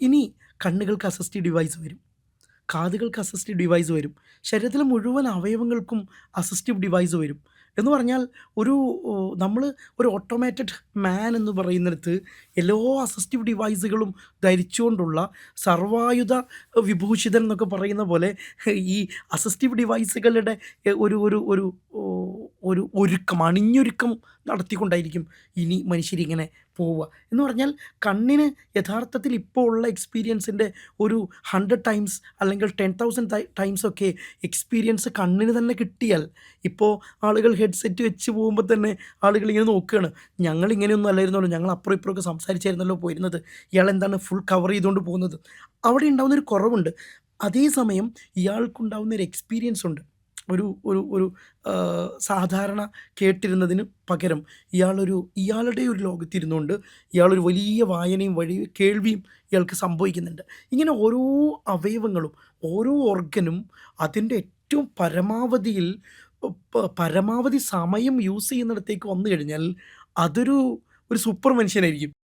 ഇനി കണ്ണുകൾക്ക് assistive device വരും. കാതുകൾക്ക് അസിസ്റ്റീവ് ഡിവൈസ് വരും. ശരീരത്തിലെ മുഴുവൻ അവയവങ്ങൾക്കും അസിസ്റ്റീവ് ഡിവൈസ് വരും. എന്ന് പറഞ്ഞാൽ ഒരു നമ്മൾ ഒരു ഓട്ടോമാറ്റഡ് മാൻ എന്ന് പറയുന്നിടത്ത് എല്ലാ അസിസ്റ്റീവ് ഡിവൈസുകളും ധരിച്ചുകൊണ്ടുള്ള സർവായുധ വിഭൂഷിതൻ എന്നൊക്കെ പറയുന്ന പോലെ ഈ അസിസ്റ്റീവ് ഡിവൈസുകളുടെ ഒരു ഒരു ഒരു ഒരു ഒരുക്കം അണിഞ്ഞൊരുക്കം നടത്തിക്കൊണ്ടായിരിക്കും ഇനി മനുഷ്യരിങ്ങനെ പോവുക. എന്ന് പറഞ്ഞാൽ കണ്ണിന് യഥാർത്ഥത്തിൽ ഇപ്പോൾ ഉള്ള എക്സ്പീരിയൻസിന്റെ ഒരു 100 ടൈംസ് അല്ലെങ്കിൽ ടെൻ തൗസൻഡ് ടൈംസ് ഒക്കെ എക്സ്പീരിയൻസ് കണ്ണിന് തന്നെ കിട്ടിയാൽ ഇപ്പോൾ ആളുകൾ ഹെഡ്സെറ്റ് വെച്ച് പോകുമ്പോൾ തന്നെ ആളുകൾ ഇങ്ങനെ നോക്കുകയാണ്. ഞങ്ങൾ ഇങ്ങനെയൊന്നും അല്ലായിരുന്നല്ലോ. ഞങ്ങൾ അപ്പുറം ഇപ്പുറമൊക്കെ സംസാരിച്ചായിരുന്നല്ലോ പോയിരുന്നത്. ഇയാൾ എന്താണ് ഫുൾ കവർ ചെയ്തുകൊണ്ട് പോകുന്നത്. അവിടെ ഉണ്ടാകുന്നൊരു കുറവുണ്ട്. അതേസമയം ഇയാൾക്കുണ്ടാകുന്നൊരു എക്സ്പീരിയൻസ് ഉണ്ട്. ഒരു ഒരു ഒരു സാധാരണ കേട്ടിരുന്നതിന് പകരം ഇയാളൊരു ഇയാളുടെ ഒരു ലോകത്തിരുന്നുകൊണ്ട് ഇയാളൊരു വലിയ വായനയും വഴി കേൾവിയും ഇയാൾക്ക് സംഭവിക്കുന്നുണ്ട്. ഇങ്ങനെ ഓരോ അവയവങ്ങളും ഓരോ ഓർഗനും അതിന്റെ ഏറ്റവും പരമാവധിയിൽ പരമാവധി സമയം യൂസ് ചെയ്യുന്നിടത്തേക്ക് വന്നു കഴിഞ്ഞാൽ അതൊരു ഒരു സൂപ്പർ മനുഷ്യനായിരിക്കും.